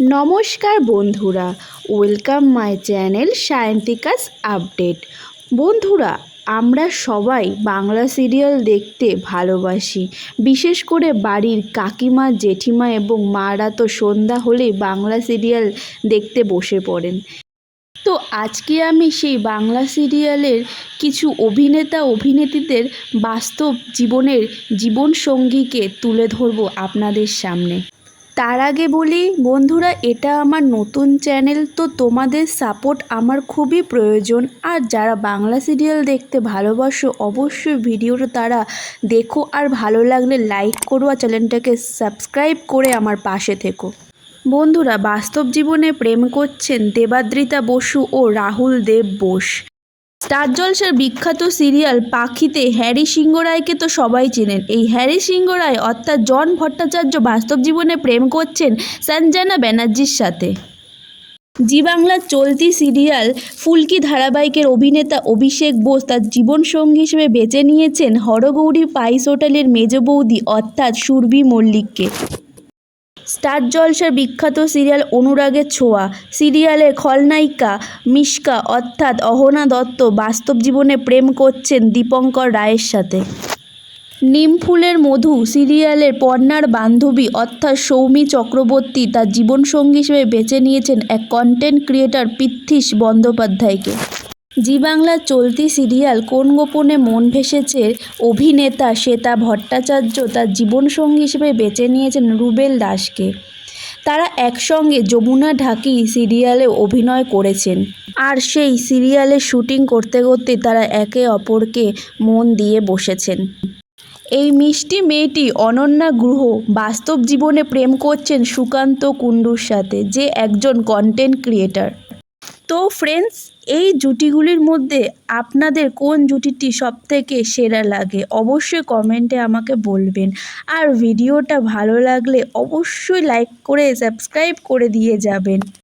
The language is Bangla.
নমস্কার বন্ধুরা welcome my channel Sayantika's update বন্ধুরা, আমরা সবাই বাংলা সিরিয়াল দেখতে ভালোবাসি, বিশেষ করে বাড়ির কাকিমা, জেঠিমা এবং মারা তো সন্ধ্যা হলেই বাংলা সিরিয়াল দেখতে বসে পড়েন। তো আজকে আমি সেই বাংলা সিরিয়ালের কিছু অভিনেতা, অভিনেত্রীদের বাস্তব জীবনের জীবন জীবনসঙ্গীকে তুলে ধরবো আপনাদের সামনে। তার আগে বলি, বন্ধুরা, এটা আমার নতুন চ্যানেল, তো তোমাদের সাপোর্ট আমার খুবই প্রয়োজন। আর যারা বাংলা সিরিয়াল দেখতে ভালোবাসো, অবশ্যই ভিডিওটা তারা দেখো। আর ভালো লাগলে লাইক করো আর চ্যানেলটাকে সাবস্ক্রাইব করে আমার পাশে থেকো। বন্ধুরা, বাস্তব জীবনে প্রেম করছেন দেবাদ্রিতা বসু ও রাহুল দেব বোস। স্টার জলসার বিখ্যাত সিরিয়াল পাখিতে হ্যারি সিংহ রায়কে তো সবাই চেনেন। এই হ্যারি সিংহ রায় অর্থাৎ জন ভট্টাচার্য বাস্তব জীবনে প্রেম করছেন সঞ্জনা ব্যানার্জির সাথে। জি বাংলার চলতি সিরিয়াল ফুলকি ধারাবাহিকের অভিনেতা অভিষেক বোস তার জীবনসঙ্গী হিসেবে বেছে নিয়েছেন হরগৌরী পাইস হোটেলের মেজ বৌদি অর্থাৎ সুরভি মল্লিককে। স্টার জলসার বিখ্যাত সিরিয়াল অনুরাগের ছোঁয়া। সিরিয়ালের খলনায়িকা মিশকা অর্থাৎ অহনা দত্ত বাস্তব জীবনে প্রেম করছেন দীপঙ্কর রায়ের সাথে। নিমফুলের মধু সিরিয়ালের পর্ণার বান্ধবী অর্থাৎ সৌমি চক্রবর্তী তার জীবনসঙ্গী হিসেবে বেছে নিয়েছেন এক কন্টেন্ট ক্রিয়েটর পৃথ্বীশ বন্দ্যোপাধ্যায়কে। জি বাংলার চলতি সিরিয়াল কোন গোপনে মন ভেসেছে অভিনেতা শ্বেতা ভট্টাচার্য তার জীবনসঙ্গী হিসেবে বেছে নিয়েছেন রুবেল দাসকে। তারা একসঙ্গে যমুনা ঢাকি সিরিয়ালে অভিনয় করেছেন। আর সেই সিরিয়ালের শুটিং করতে করতে তারা একে অপরকে মন দিয়ে বসেছেন। এই মিষ্টি মেয়েটি অনন্যা গ্রহ বাস্তব জীবনে প্রেম করছেন সুকান্ত কুণ্ডুর সাথে, যে একজন কন্টেন্ট ক্রিয়েটার তো ফ্রেন্ডস এই জুটিগুলির মধ্যে আপনাদের কোন জুটিটি সবথেকে সেরা লাগে? অবশ্যই কমেন্টে আমাকে বলবেন। আর ভিডিওটা ভালো লাগলে অবশ্যই লাইক করে সাবস্ক্রাইব করে দিয়ে যাবেন।